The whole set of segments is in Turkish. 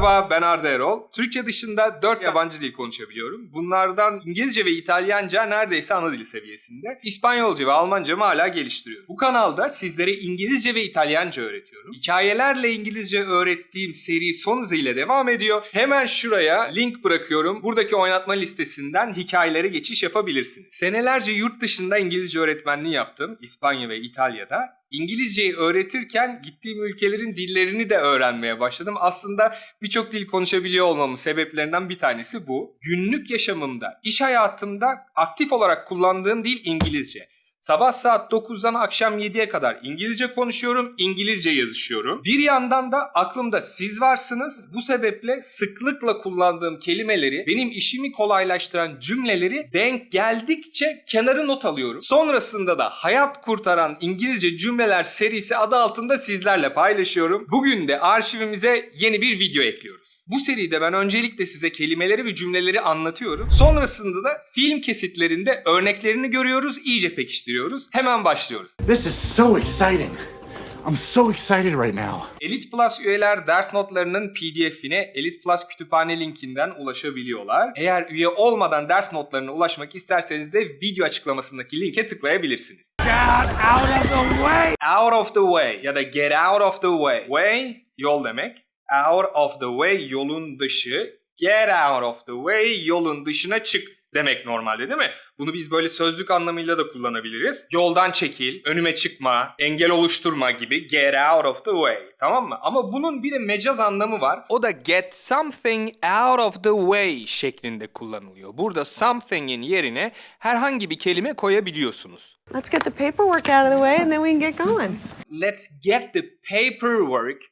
Merhaba ben Arda Erol. Türkçe dışında 4 yabancı dil konuşabiliyorum. Bunlardan İngilizce ve İtalyanca neredeyse ana dil seviyesinde. İspanyolca ve Almanca hala geliştiriyorum. Bu kanalda sizlere İngilizce ve İtalyanca öğretiyorum. Hikayelerle İngilizce öğrettiğim seri son hızıyla devam ediyor. Hemen şuraya link bırakıyorum. Buradaki oynatma listesinden hikayelere geçiş yapabilirsiniz. Senelerce yurt dışında İngilizce öğretmenliği yaptım. İspanya ve İtalya'da. İngilizceyi öğretirken gittiğim ülkelerin dillerini de öğrenmeye başladım. Aslında birçok dil konuşabiliyor olmamın sebeplerinden bir tanesi bu. Günlük yaşamımda, iş hayatımda aktif olarak kullandığım dil İngilizce. Sabah saat 9'dan akşam 7'ye kadar İngilizce konuşuyorum, İngilizce yazışıyorum. Bir yandan da aklımda siz varsınız. Bu sebeple sıklıkla kullandığım kelimeleri, benim işimi kolaylaştıran cümleleri denk geldikçe kenara not alıyorum. Sonrasında da hayat kurtaran İngilizce cümleler serisi adı altında sizlerle paylaşıyorum. Bugün de arşivimize yeni bir video ekliyoruz. Bu seride ben öncelikle size kelimeleri ve cümleleri anlatıyorum. Sonrasında da film kesitlerinde örneklerini görüyoruz, iyice pekiştiriyoruz. Hemen başlıyoruz. This is so exciting. I'm so excited right now. Elite Plus üyeler ders notlarının PDF'ine Elite Plus kütüphane linkinden ulaşabiliyorlar. Eğer üye olmadan ders notlarına ulaşmak isterseniz de video açıklamasındaki linke tıklayabilirsiniz. out of the way! Out of the way ya da get out of the way. Way yol demek. Out of the way yolun dışı. Get out of the way yolun dışına çık demek normalde değil mi? Bunu biz böyle sözlük anlamıyla da kullanabiliriz. Yoldan çekil, önüme çıkma, engel oluşturma gibi get out of the way. Tamam mı? Ama bunun bir de mecaz anlamı var. O da get something out of the way şeklinde kullanılıyor. Burada something'in yerine herhangi bir kelime koyabiliyorsunuz. Let's get the paperwork out of the way and then we can get going. let's get the paperwork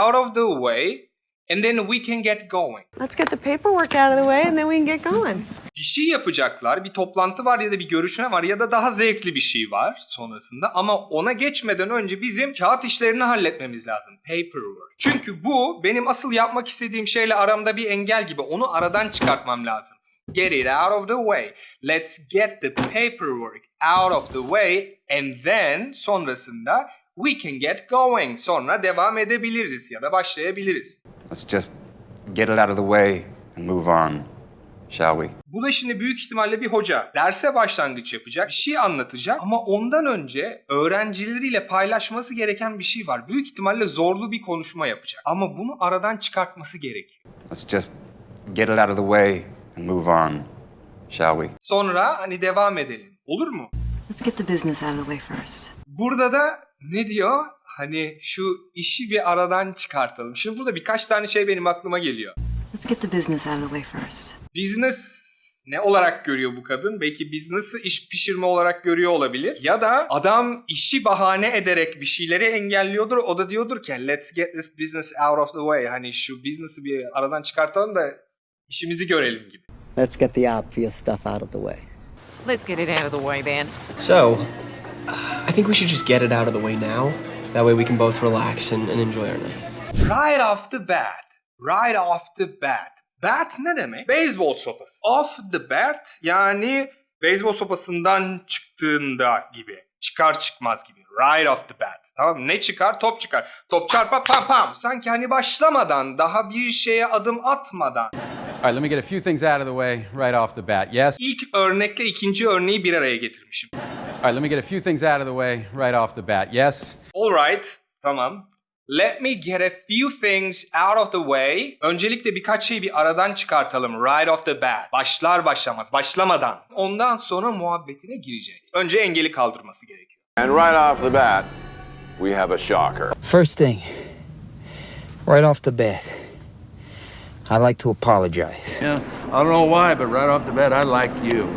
out of the way and then we can get going. Let's get the paperwork out of the way and then we can get going. Bir şey yapacaklar, bir toplantı var ya da bir görüşme var ya da daha zevkli bir şey var sonrasında ama ona geçmeden önce bizim kağıt işlerini halletmemiz lazım. Paperwork. Çünkü bu benim asıl yapmak istediğim şeyle aramda bir engel gibi. Onu aradan çıkartmam lazım. Get it out of the way. Let's get the paperwork out of the way and then sonrasında we can get going. Sonra devam edebiliriz ya da başlayabiliriz. Let's just get it out of the way and move on, shall we? Bu da şimdi büyük ihtimalle bir hoca derse başlangıç yapacak, bir şey anlatacak ama ondan önce öğrencileriyle paylaşması gereken bir şey var. Büyük ihtimalle zorlu bir konuşma yapacak ama bunu aradan çıkartması gerekiyor. Let's just get it out of the way and move on, shall we? Sonra hani devam edelim. Olur mu? Let's get the business out of the way first. Burada da ne diyor? Hani şu işi bir aradan çıkartalım. Şimdi burada birkaç tane şey benim aklıma geliyor. Let's get the business out of the way first. business ne olarak görüyor bu kadın? Belki business'ı iş pişirme olarak görüyor olabilir. Ya da adam işi bahane ederek bir şeyleri engelliyordur. O da diyordur ki let's get this business out of the way. Hani şu business'ı bir aradan çıkartalım da işimizi görelim gibi. Let's get the obvious stuff out of the way. Let's get it out of the way then. So, I think we should just get it out of the way now. That way we can both relax and, and enjoy our night. Right off the bat. Right off the bat. Bat ne demek? Beyzbol sopası. Off the bat yani beyzbol sopasından çıktığında gibi. Çıkar çıkmaz gibi. Right off the bat. Tamam mı? Ne çıkar? Top çıkar. Top çarpa pam pam. Sanki hani başlamadan, daha bir şeye adım atmadan. All right, let me get a few things out of the way right off the bat. Yes? İlk örnekle ikinci örneği bir araya getirmişim. All right, let me get a few things out of the way right off the bat. Yes? Alright. Tamam. Let me get a few things out of the way. Öncelikle birkaç şeyi bir aradan çıkartalım. Right off the bat. Başlar başlamaz. Başlamadan. Ondan sonra muhabbetine girecek. Önce engeli kaldırması gerekiyor. And right off the bat, we have a shocker. First thing, right off the bat, I'd like to apologize. Yeah, I don't know why, but right off the bat, I like you.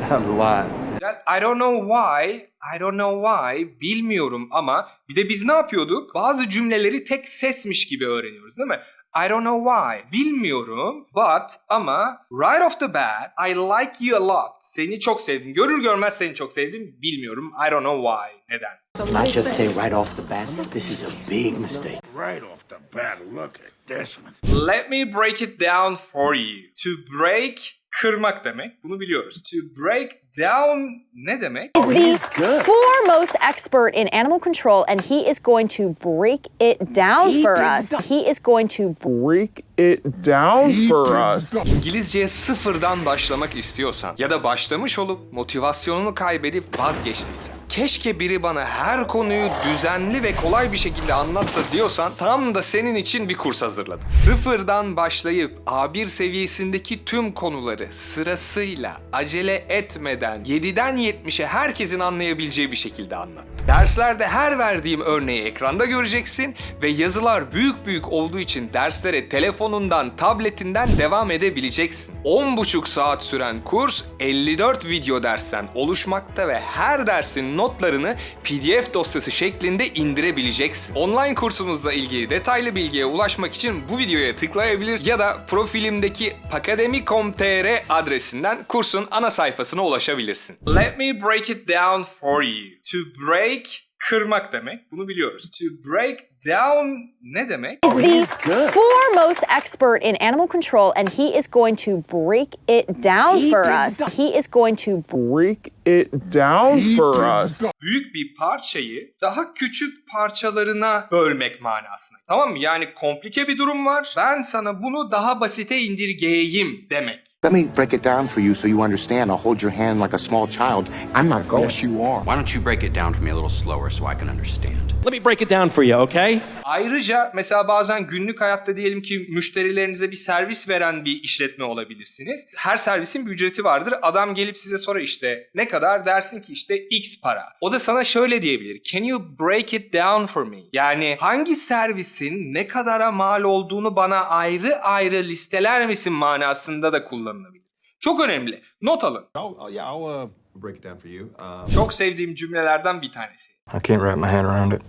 A lot. Güzel. I don't know why. I don't know why. Bilmiyorum ama bir de biz ne yapıyorduk? Bazı cümleleri tek sesmiş gibi öğreniyoruz değil mi? I don't know why. Bilmiyorum. But ama right off the bat I like you a lot. Seni çok sevdim. Görür görmez seni çok sevdim. Bilmiyorum. I don't know why. Neden? I just say right off the bat, this is a big mistake. Right off the bat, look at this one. Let me break it down for you. To break kırmak demek. Bunu biliyoruz. To break down ne demek? is the foremost expert in animal control, and he is going to break it down for us. He is going to Break it down for us. İngilizceye sıfırdan başlamak istiyorsan ya da başlamış olup motivasyonunu kaybedip vazgeçtiysen, keşke biri bana her konuyu düzenli ve kolay bir şekilde anlatsa diyorsan tam da senin için bir kurs hazırladım. Sıfırdan başlayıp A1 seviyesindeki tüm konuları sırasıyla acele etmeden 7'den 70'e herkesin anlayabileceği bir şekilde anlat. Derslerde her verdiğim örneği ekranda göreceksin ve yazılar büyük büyük olduğu için derslere telefonundan, tabletinden devam edebileceksin. 10,5 saat süren kurs 54 video dersten oluşmakta ve her dersin notlarını PDF dosyası şeklinde indirebileceksin. Online kursumuzla ilgili detaylı bilgiye ulaşmak için bu videoya tıklayabilir ya da profilimdeki pakademi.com.tr adresinden kursun ana sayfasına ulaşabilirsin. Let me break it down for you. To break kırmak demek. Bunu biliyoruz. To break down ne demek? is the foremost expert in animal control, and he is going to break it down for us. He is going to Break it down for us. büyük bir parçayı daha küçük parçalarına bölmek manasına. Tamam mı? Yani komplike bir durum var. Ben sana bunu daha basite indirgeyeyim demek. Let me break it down for you so you understand. I'll hold your hand like a small child. I'm not going. Yes, you are. Why don't you break it down for me a little slower so I can understand? Let me break it down for you, okay? Ayrıca mesela bazen günlük hayatta diyelim ki müşterilerinize bir servis veren bir işletme olabilirsiniz. Her servisin bir ücreti vardır. Adam gelip size sorar işte ne kadar dersin ki işte X para. O da sana şöyle diyebilir. Can you break it down for me? Yani hangi servisin ne kadara mal olduğunu bana ayrı ayrı listeler misin manasında da kullanılabilir. Çok önemli. Not alın. Oh, yeah, I'll uh, break it down for you. Um, Çok sevdiğim cümlelerden bir tanesi. I can't wrap my head around it.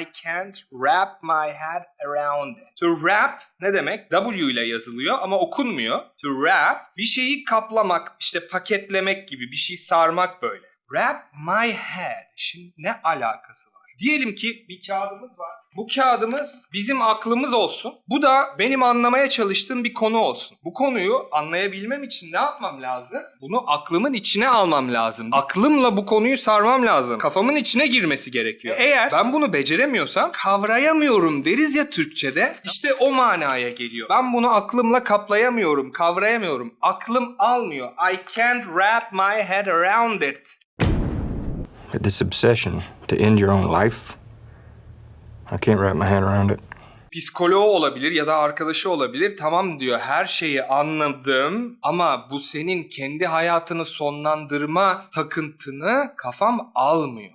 I can't wrap my head around it. To wrap ne demek? W ile yazılıyor ama okunmuyor. To wrap bir şeyi kaplamak, işte paketlemek gibi bir şey sarmak böyle. Wrap my head. Şimdi ne alakası var? Diyelim ki bir kağıdımız var. Bu kağıdımız bizim aklımız olsun. Bu da benim anlamaya çalıştığım bir konu olsun. Bu konuyu anlayabilmem için ne yapmam lazım? Bunu aklımın içine almam lazım. Aklımla bu konuyu sarmam lazım. Kafamın içine girmesi gerekiyor. Eğer ben bunu beceremiyorsam kavrayamıyorum deriz ya Türkçe'de. İşte o manaya geliyor. Ben bunu aklımla kaplayamıyorum, kavrayamıyorum. Aklım almıyor. I can't wrap my head around it. This obsession to end your own life, I can't wrap my head around it. psikoloğu olabilir ya da arkadaşı olabilir. Tamam diyor her şeyi anladım ama bu senin kendi hayatını sonlandırma takıntını kafam almıyor.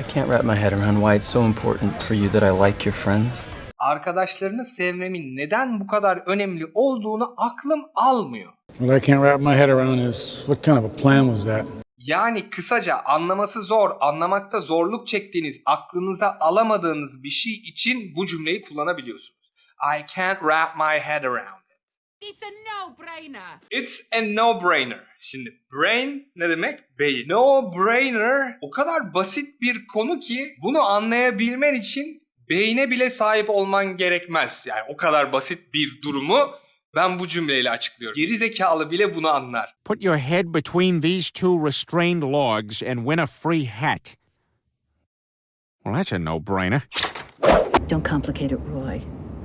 I can't wrap my head around why it's so important for you that I like your friends. Arkadaşlarını sevmemin neden bu kadar önemli olduğunu aklım almıyor. What I can't wrap my head around is what kind of a plan was that? Yani kısaca anlaması zor, anlamakta zorluk çektiğiniz, aklınıza alamadığınız bir şey için bu cümleyi kullanabiliyorsunuz. I can't wrap my head around it. It's a no-brainer. It's a no-brainer. Şimdi brain ne demek? Beyin. No-brainer o kadar basit bir konu ki bunu anlayabilmen için beyne bile sahip olman gerekmez. Yani o kadar basit bir durumu ben bu cümleyle açıklıyorum. Geri zekalı bile bunu anlar. Put your head between these two restrained logs and win a free hat. Well, that's a no-brainer. Don't complicate it, Roy.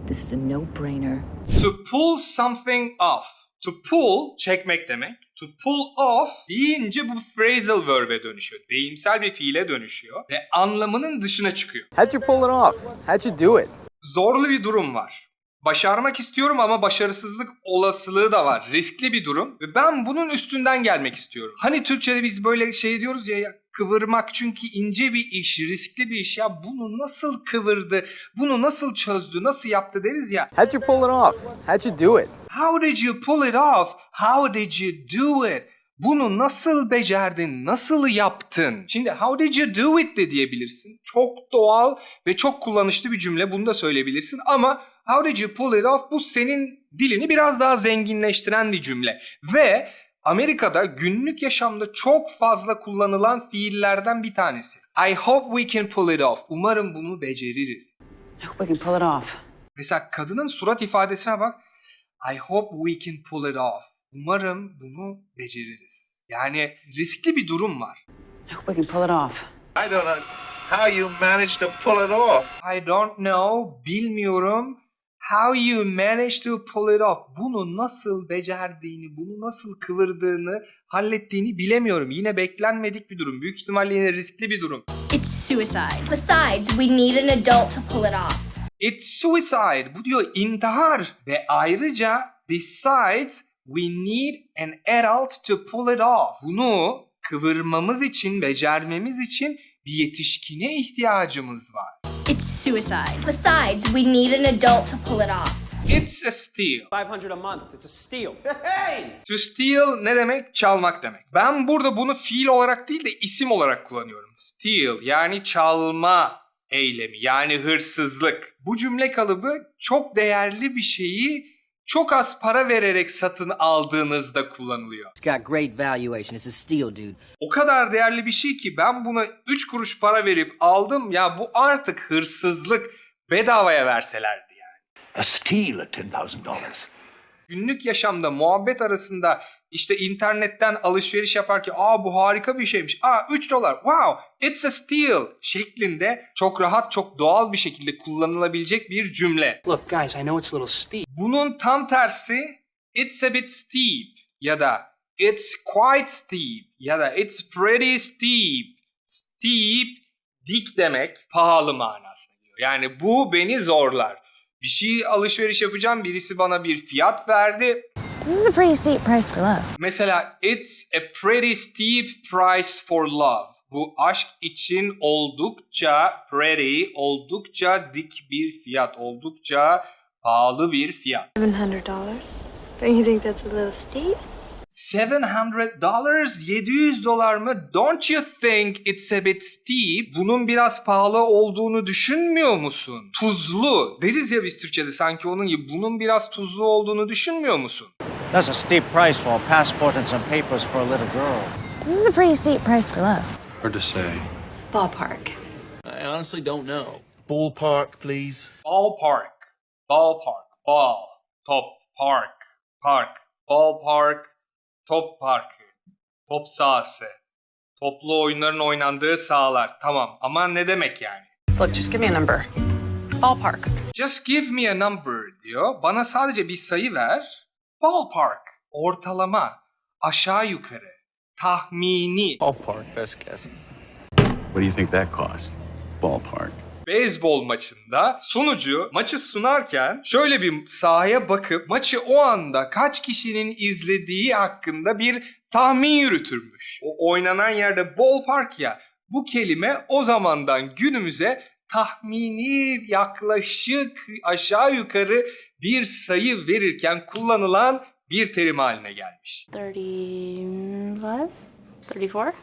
This is a no-brainer. To pull something off. To pull çekmek demek. To pull off deyince bu phrasal verb'e dönüşüyor. Deyimsel bir fiile dönüşüyor ve anlamının dışına çıkıyor. How'd you pull it off? How'd you do it? zorlu bir durum var. Başarmak istiyorum ama başarısızlık olasılığı da var. Riskli bir durum ve ben bunun üstünden gelmek istiyorum. Hani Türkçe'de biz böyle şey diyoruz ya, ya kıvırmak çünkü ince bir iş, riskli bir iş. Ya bunu nasıl kıvırdı, bunu nasıl çözdü, nasıl yaptı deriz ya. How'd you pull it off? How'd you do it? How did you pull it off? How did you do it? Bunu nasıl becerdin? Nasıl yaptın? Şimdi how did you do it de diyebilirsin. Çok doğal ve çok kullanışlı bir cümle. Bunu da söyleyebilirsin ama how did you pull it off? Bu senin dilini biraz daha zenginleştiren bir cümle. Ve Amerika'da günlük yaşamda çok fazla kullanılan fiillerden bir tanesi. I hope we can pull it off. Umarım bunu beceririz. I hope we can pull it off. Mesela kadının surat ifadesine bak. I hope we can pull it off. Umarım bunu beceririz. Yani riskli bir durum var. We can pull it off. I don't know how you managed to pull it off. I don't know, bilmiyorum. How you managed to pull it off. Bunu nasıl becerdiğini, bunu nasıl kıvırdığını, hallettiğini bilemiyorum. Yine beklenmedik bir durum. Büyük ihtimalle yine riskli bir durum. It's suicide. Besides, we need an adult to pull it off. It's suicide. Bu diyor intihar. Ve ayrıca besides we need an adult to pull it off. Bunu kıvırmamız için, becermemiz için bir yetişkine ihtiyacımız var. It's suicide. Besides, we need an adult to pull it off. It's a steal. 500 a month. It's a steal. To steal ne demek? Çalmak demek. Ben burada bunu fiil olarak değil de isim olarak kullanıyorum. Steal yani çalma eylemi yani hırsızlık. Bu cümle kalıbı çok değerli bir şeyi çok az para vererek satın aldığınızda kullanılıyor. It's got great valuation. It's a steal, dude. O kadar değerli bir şey ki ben buna 3 kuruş para verip aldım ya bu artık hırsızlık bedavaya verselerdi yani. A steal at $10,000. günlük yaşamda muhabbet arasında işte internetten alışveriş yaparken aa bu harika bir şeymiş. Aa 3 dolar. Wow, it's a steal şeklinde çok rahat, çok doğal bir şekilde kullanılabilecek bir cümle. Look, guys, I know it's a little steep. Bunun tam tersi it's a bit steep ya da it's quite steep ya da it's pretty steep. Steep dik demek pahalı manasına geliyor. Yani bu beni zorlar. Bir şey alışveriş yapacağım birisi bana bir fiyat verdi. This is a pretty steep price for love. Mesela it's a pretty steep price for love. Bu aşk için oldukça pretty, oldukça dik bir fiyat, oldukça pahalı bir fiyat. $700? Don't you think that's a little steep? 700 dollars, 700 dolar mı? Don't you think it's a bit steep? Bunun biraz pahalı olduğunu düşünmüyor musun? Tuzlu. Deriz ya biz Türkçe'de sanki onun gibi. Bunun biraz tuzlu olduğunu düşünmüyor musun? That's a steep price for a passport and some papers for a little girl. This is a pretty steep price for love. Hard to say. Ballpark. I honestly don't know. Ballpark, please. Ballpark. Ballpark. Ball. Top. Park. Park. Ballpark. Top parkı. Top sahası. Toplu oyunların oynandığı sahalar. Tamam ama ne demek yani? Look, just give me a number. Ballpark. Just give me a number diyor. Bana sadece bir sayı ver. Ballpark. Ortalama. Aşağı yukarı. Tahmini. Ballpark, best guess. What do you think that cost? Ballpark. beyzbol maçında sunucu maçı sunarken şöyle bir sahaya bakıp maçı o anda kaç kişinin izlediği hakkında bir tahmin yürütürmüş. O oynanan yerde ballpark ya bu kelime o zamandan günümüze tahmini yaklaşık aşağı yukarı bir sayı verirken kullanılan bir terim haline gelmiş. 35? 34?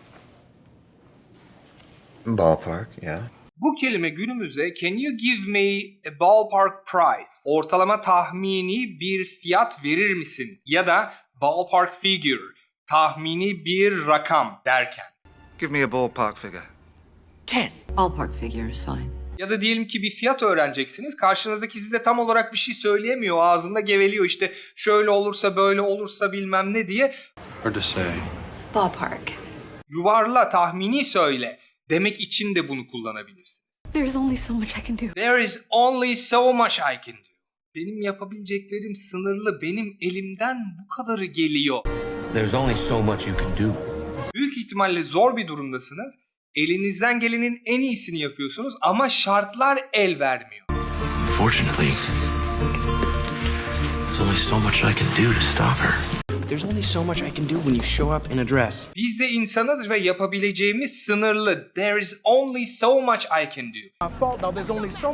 Ballpark, yeah. Bu kelime günümüzde can you give me a ballpark price? Ortalama tahmini bir fiyat verir misin? Ya da ballpark figure, tahmini bir rakam derken. Give me a ballpark figure. Ballpark figure is fine. Ya da diyelim ki bir fiyat öğreneceksiniz. Karşınızdaki size tam olarak bir şey söyleyemiyor. Ağzında geveliyor işte şöyle olursa böyle olursa bilmem ne diye. Hard to say. Ballpark. Yuvarla tahmini söyle demek için de bunu kullanabilirsin. There's only so much I can do. There is only so much I can do. Benim yapabileceklerim sınırlı. Benim elimden bu kadarı geliyor. There's only so much you can do. Büyük ihtimalle zor bir durumdasınız. Elinizden gelenin en iyisini yapıyorsunuz ama şartlar el vermiyor. Fortunately, there's only so much I can do to stop her. There's only so much I can do when you show up in a dress. Biz de insanız ve yapabileceğimiz sınırlı. There is only so much I can do. There's only so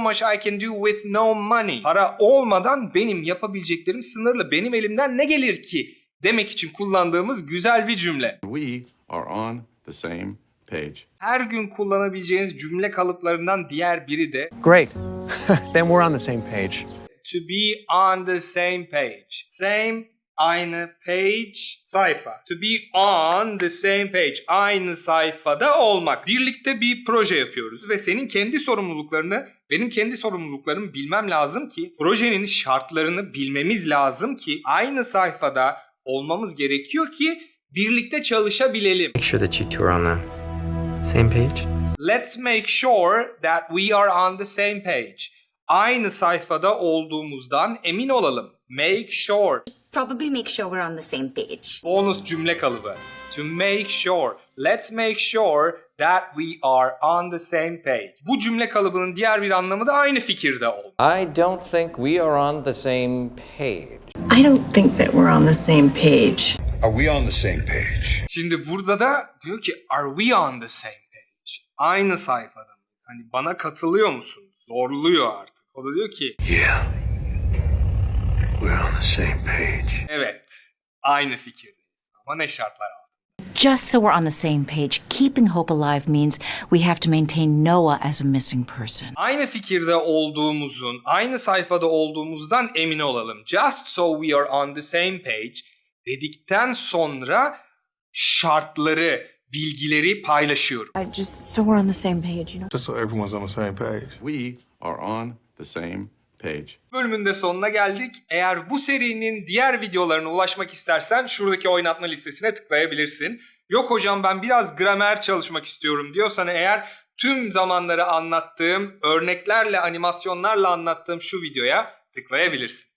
much I can do with no money. Para olmadan benim yapabileceklerim sınırlı. Benim elimden ne gelir ki? Demek için kullandığımız güzel bir cümle. We are on the same page. Her gün kullanabileceğiniz cümle kalıplarından diğer biri de Great. then we're on the same page. to be on the same page. Same aynı page sayfa. To be on the same page. Aynı sayfada olmak. Birlikte bir proje yapıyoruz ve senin kendi sorumluluklarını benim kendi sorumluluklarımı bilmem lazım ki projenin şartlarını bilmemiz lazım ki aynı sayfada olmamız gerekiyor ki birlikte çalışabilelim. Make sure that you two are on the same page. Let's make sure that we are on the same page. Aynı sayfada olduğumuzdan emin olalım. Make sure. Probably make sure we're on the same page. Bonus cümle kalıbı. To make sure. Let's make sure that we are on the same page. Bu cümle kalıbının diğer bir anlamı da aynı fikirde ol. I don't think we are on the same page. I don't think that we're on the same page. Are we on the same page? Şimdi burada da diyor ki are we on the same page? Aynı sayfada mı? Hani bana katılıyor musun? Zorluyor artık. O da diyor ki Yeah. We're on the same page. evet aynı fikirdeyiz. Ama ne şartlar altında? Just so we're on the same page, keeping hope alive means we have to maintain Noah as a missing person. Aynı fikirde olduğumuzun, aynı sayfada olduğumuzdan emin olalım. Just so we are on the same page dedikten sonra şartları, bilgileri paylaşıyorum. just so we're on the same page, you know. Just so everyone's on the same page. We are on the same page. Bölümün de sonuna geldik. Eğer bu serinin diğer videolarına ulaşmak istersen şuradaki oynatma listesine tıklayabilirsin. Yok hocam ben biraz gramer çalışmak istiyorum diyorsan eğer tüm zamanları anlattığım, örneklerle, animasyonlarla anlattığım şu videoya tıklayabilirsin.